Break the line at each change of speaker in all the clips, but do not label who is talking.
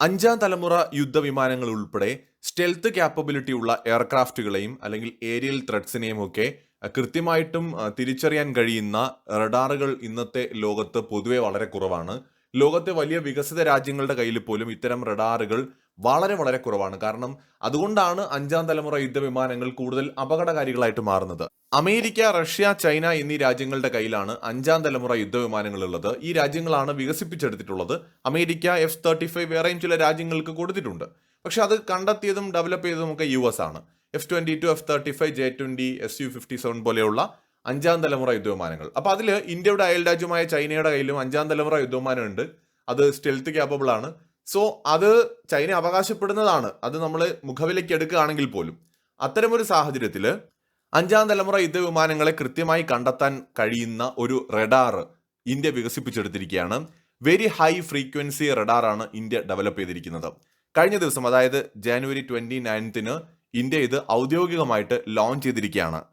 അഞ്ചാം തലമുറ യുദ്ധവിമാനങ്ങൾ ഉൾപ്പെടെ സ്റ്റെൽത്ത് ക്യാപ്പബിലിറ്റി ഉള്ള എയർക്രാഫ്റ്റുകളെയും അല്ലെങ്കിൽ ഏരിയൽ ത്രെഡ്സിനെയും ഒക്കെ കൃത്യമായിട്ടും തിരിച്ചറിയാൻ കഴിയുന്ന റഡാറുകൾ ഇന്നത്തെ ലോകത്ത് പൊതുവെ വളരെ കുറവാണ്. ലോകത്തെ വലിയ വികസിത രാജ്യങ്ങളുടെ കയ്യിൽ പോലും ഇത്തരം റഡാറുകൾ വളരെ വളരെ കുറവാണ്. കാരണം അതുകൊണ്ടാണ് അഞ്ചാം തലമുറ യുദ്ധവിമാനങ്ങൾ കൂടുതൽ അപകടകാരികളായിട്ട് മാറുന്നത്. അമേരിക്ക റഷ്യ ചൈന എന്നീ രാജ്യങ്ങളുടെ കയ്യിലാണ് അഞ്ചാം തലമുറ യുദ്ധവിമാനങ്ങൾ ഉള്ളത്. ഈ രാജ്യങ്ങളാണ് വികസിപ്പിച്ചെടുത്തിട്ടുള്ളത്. അമേരിക്ക എഫ് തേർട്ടി ഫൈവ് വേറെയും ചില രാജ്യങ്ങൾക്ക് കൊടുത്തിട്ടുണ്ട്. പക്ഷെ അത് കണ്ടെത്തിയതും ഡെവലപ്പ് ചെയ്തതും ഒക്കെ യു എസ് ആണ്. F twenty two F thirty five J twenty S U fifty seven പോലെയുള്ള അഞ്ചാം തലമുറ യുദ്ധവിമാനങ്ങൾ. അപ്പോൾ അതിൽ ഇന്ത്യയുടെ അയൽരാജ്യമായ ചൈനയുടെ കയ്യിലും അഞ്ചാം തലമുറ യുദ്ധവിമാനമുണ്ട്. അത് സ്റ്റെൽത്ത് ക്യാപ്പബിൾ ആണ്. സോ അത് ചൈന അവകാശപ്പെടുന്നതാണ്. അത് നമ്മൾ മുഖവിലേക്ക് എടുക്കുകയാണെങ്കിൽ പോലും. അത്തരമൊരു സാഹചര്യത്തിൽ അഞ്ചാം തലമുറ യുദ്ധവിമാനങ്ങളെ കൃത്യമായി കണ്ടെത്താൻ കഴിയുന്ന ഒരു റഡാർ ഇന്ത്യ വികസിപ്പിച്ചെടുത്തിരിക്കുകയാണ്. വെരി ഹൈ ഫ്രീക്വൻസി റഡാറാണ് ഇന്ത്യ ഡെവലപ്പ് ചെയ്തിരിക്കുന്നത്. കഴിഞ്ഞ ദിവസം അതായത് ജാനുവരി ട്വന്റി നയൻത്തിന് ഇന്ത്യ ഇത് ഔദ്യോഗികമായിട്ട് ലോഞ്ച് ചെയ്തിരിക്കുകയാണ്.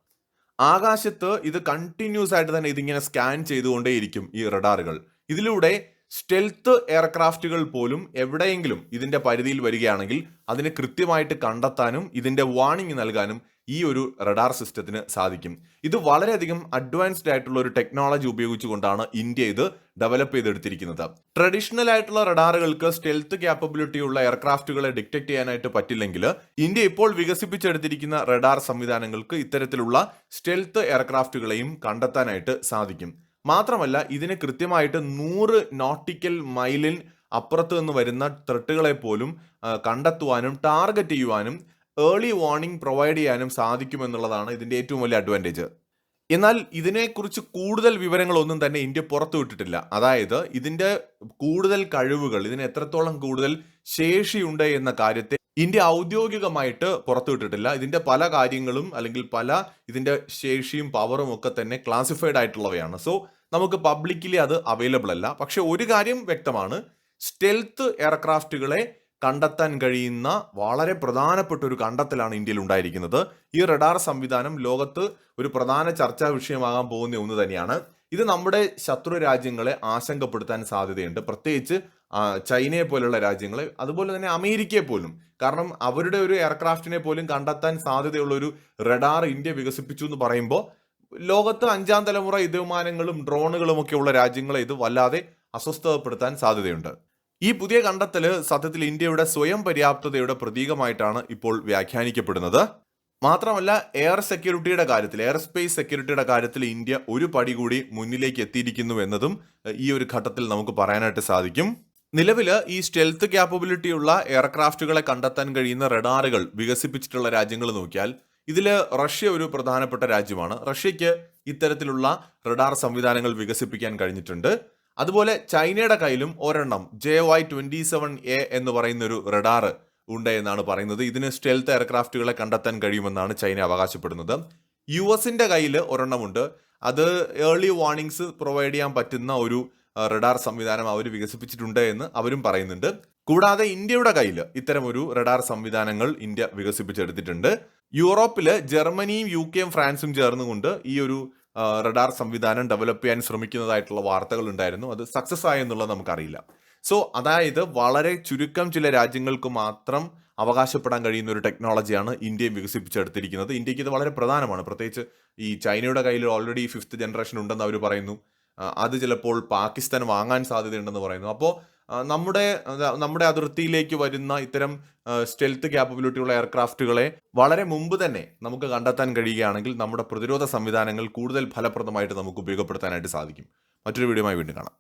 ആകാശത്ത് ഇത് കണ്ടിന്യൂസ് ആയിട്ട് തന്നെ ഇതിങ്ങനെ സ്കാൻ ചെയ്തുകൊണ്ടേയിരിക്കും ഈ റഡാറുകൾ. ഇതിലൂടെ സ്റ്റെൽത്ത് എയർക്രാഫ്റ്റുകൾ പോലും എവിടെയെങ്കിലും ഇതിന്റെ പരിധിയിൽ വരികയാണെങ്കിൽ അതിനെ കൃത്യമായിട്ട് കണ്ടെത്താനും ഇതിന്റെ വാണിംഗ് നൽകാനും ഈ ഒരു റഡാർ സിസ്റ്റത്തിന് സാധിക്കും. ഇത് വളരെയധികം അഡ്വാൻസ്ഡ് ആയിട്ടുള്ള ഒരു ടെക്നോളജി ഉപയോഗിച്ചുകൊണ്ടാണ് ഇന്ത്യ ഇത് ഡെവലപ്പ് ചെയ്തെടുത്തിരിക്കുന്നത്. ട്രഡീഷണൽ ആയിട്ടുള്ള റഡാറുകൾക്ക് സ്റ്റെൽത്ത് ക്യാപ്പബിലിറ്റി ഉള്ള എയർക്രാഫ്റ്റുകളെ ഡിറ്റക്ട് ചെയ്യാനായിട്ട് പറ്റില്ലെങ്കിൽ ഇന്ത്യ ഇപ്പോൾ വികസിപ്പിച്ചെടുത്തിരിക്കുന്ന റഡാർ സംവിധാനങ്ങൾക്ക് ഇത്തരത്തിലുള്ള സ്റ്റെൽത്ത് എയർക്രാഫ്റ്റുകളെയും കണ്ടെത്താനായിട്ട് സാധിക്കും. മാത്രമല്ല ഇതിന് കൃത്യമായിട്ട് നൂറ് നോട്ടിക്കൽ മൈലിൽ അപ്പുറത്ത് നിന്ന് വരുന്ന ത്രെട്ടുകളെ പോലും കണ്ടെത്തുവാനും ടാർഗറ്റ് ചെയ്യുവാനും ഏർലി വാർണിംഗ് പ്രൊവൈഡ് ചെയ്യാനും സാധിക്കുമെന്നുള്ളതാണ് ഇതിന്റെ ഏറ്റവും വലിയ അഡ്വാന്റേജ് എന്നാൽ ഇതിനെക്കുറിച്ച് കൂടുതൽ വിവരങ്ങളൊന്നും തന്നെ ഇന്ത്യ പുറത്തുവിട്ടിട്ടില്ല അതായത് ഇതിന്റെ കൂടുതൽ കഴിവുകൾ ഇതിന് എത്രത്തോളം കൂടുതൽ ശേഷിയുണ്ട് എന്ന കാര്യത്തെ ഇന്ത്യ ഔദ്യോഗികമായിട്ട് പുറത്തുവിട്ടിട്ടില്ല ഇതിന്റെ പല കാര്യങ്ങളും അല്ലെങ്കിൽ പല ഇതിന്റെ ശേഷിയും പവറും ഒക്കെ തന്നെ ക്ലാസിഫൈഡ് ആയിട്ടുള്ളവയാണ്. സോ നമുക്ക് പബ്ലിക്കലി അത് അവൈലബിൾ അല്ല. പക്ഷെ ഒരു കാര്യം വ്യക്തമാണ്. സ്റ്റെൽത്ത് എയർക്രാഫ്റ്റുകളെ കണ്ടെത്താൻ കഴിയുന്ന വളരെ പ്രധാനപ്പെട്ട ഒരു കണ്ടെത്തലാണ് ഇന്ത്യയിൽ ഉണ്ടായിരിക്കുന്നത്. ഈ റഡാർ സംവിധാനം ലോകത്ത് ഒരു പ്രധാന ചർച്ചാ വിഷയമാകാൻ പോകുന്ന ഒന്ന് തന്നെയാണ്. ഇത് നമ്മുടെ ശത്രു രാജ്യങ്ങളെ ആശങ്കപ്പെടുത്താൻ സാധ്യതയുണ്ട്. പ്രത്യേകിച്ച് ചൈനയെ പോലുള്ള രാജ്യങ്ങളെ അതുപോലെ തന്നെ അമേരിക്കയെ പോലും. കാരണം അവരുടെ ഒരു എയർക്രാഫ്റ്റിനെ പോലും കണ്ടെത്താൻ സാധ്യതയുള്ള ഒരു റഡാർ ഇന്ത്യ വികസിപ്പിച്ചു എന്ന് പറയുമ്പോൾ ലോകത്ത് അഞ്ചാം തലമുറ യുദ്ധവിമാനങ്ങളും ഡ്രോണുകളും ഒക്കെ ഉള്ള രാജ്യങ്ങളെ ഇത് വല്ലാതെ അസ്വസ്ഥതപ്പെടുത്താൻ സാധ്യതയുണ്ട്. ഈ പുതിയ കണ്ടെത്തൽ സത്യത്തിൽ ഇന്ത്യയുടെ സ്വയം പര്യാപ്തതയുടെ പ്രതീകമായിട്ടാണ് ഇപ്പോൾ വ്യാഖ്യാനിക്കപ്പെടുന്നത്. മാത്രമല്ല എയർ സെക്യൂരിറ്റിയുടെ കാര്യത്തിൽ എയർ സ്പേസ് സെക്യൂരിറ്റിയുടെ കാര്യത്തിൽ ഇന്ത്യ ഒരു പടി കൂടി മുന്നിലേക്ക് എത്തിയിരിക്കുന്നു എന്നതും ഈ ഒരു ഘട്ടത്തിൽ നമുക്ക് പറയാനായിട്ട് സാധിക്കും. നിലവിൽ ഈ സ്റ്റെൽത്ത് ക്യാപ്പബിലിറ്റി ഉള്ള എയർക്രാഫ്റ്റുകളെ കണ്ടെത്താൻ കഴിയുന്ന റഡാറുകൾ വികസിപ്പിച്ചിട്ടുള്ള രാജ്യങ്ങൾ നോക്കിയാൽ ഇതിൽ റഷ്യ ഒരു പ്രധാനപ്പെട്ട രാജ്യമാണ്. റഷ്യയ്ക്ക് ഇത്തരത്തിലുള്ള റഡാർ സംവിധാനങ്ങൾ വികസിപ്പിക്കാൻ കഴിഞ്ഞിട്ടുണ്ട്. അതുപോലെ ചൈനയുടെ കയ്യിലും ഒരെണ്ണം J Y twenty seven A എന്ന് പറയുന്ന ഒരു റഡാർ ഉണ്ട് എന്നാണ് പറയുന്നത്. ഇതിന് സ്റ്റെൽത്ത് എയർക്രാഫ്റ്റുകളെ കണ്ടെത്താൻ കഴിയുമെന്നാണ് ചൈന അവകാശപ്പെടുന്നത്. യു എസിന്റെ കയ്യിൽ ഒരെണ്ണമുണ്ട്. അത് ഏർലി വാർണിംഗ്സ് പ്രൊവൈഡ് ചെയ്യാൻ പറ്റുന്ന ഒരു റഡാർ സംവിധാനം അവർ വികസിപ്പിച്ചിട്ടുണ്ട് എന്ന് അവരും പറയുന്നുണ്ട്. കൂടാതെ ഇന്ത്യയുടെ കയ്യിൽ ഇത്തരം ഒരു റഡാർ സംവിധാനങ്ങൾ ഇന്ത്യ വികസിപ്പിച്ചെടുത്തിട്ടുണ്ട്. യൂറോപ്പിൽ ജർമ്മനിയും യു കെയും ഫ്രാൻസും ചേർന്നുകൊണ്ട് ഈ ഒരു റഡാർ സംവിധാനം ഡെവലപ്പ് ചെയ്യാൻ ശ്രമിക്കുന്നതായിട്ടുള്ള വാർത്തകൾ ഉണ്ടായിരുന്നു അത് സക്സസ് ആയെന്നുള്ളത് നമുക്കറിയില്ല. സോ അതായത് വളരെ ചുരുക്കം ചില രാജ്യങ്ങൾക്ക് മാത്രം അവകാശപ്പെടാൻ കഴിയുന്ന ഒരു ടെക്നോളജിയാണ് ഇന്ത്യ വികസിപ്പിച്ചെടുത്തിരിക്കുന്നത്. ഇന്ത്യയ്ക്ക് ഇത് വളരെ പ്രധാനമാണ്. പ്രത്യേകിച്ച് ഈ ചൈനയുടെ കയ്യിൽ ഓൾറെഡി ഫിഫ്ത്ത് ജനറേഷൻ ഉണ്ടെന്ന് അവർ പറയുന്നു. അത് ചിലപ്പോൾ പാകിസ്ഥാൻ വാങ്ങാൻ സാധ്യതയുണ്ടെന്ന് പറയുന്നു. അപ്പോൾ നമ്മുടെ നമ്മുടെ അതിർത്തിയിലേക്ക് വരുന്ന ഇത്തരം സ്റ്റെൽത്ത് ക്യാപ്പബിലിറ്റി ഉള്ള എയർക്രാഫ്റ്റുകളെ വളരെ മുമ്പ് തന്നെ നമുക്ക് കണ്ടെത്താൻ കഴിയുകയാണെങ്കിൽ നമ്മുടെ പ്രതിരോധ സംവിധാനങ്ങൾ കൂടുതൽ ഫലപ്രദമായിട്ട് നമുക്ക് ഉപയോഗപ്പെടുത്താനായിട്ട് സാധിക്കും. മറ്റൊരു വീഡിയോയുമായി വീണ്ടും കാണാം.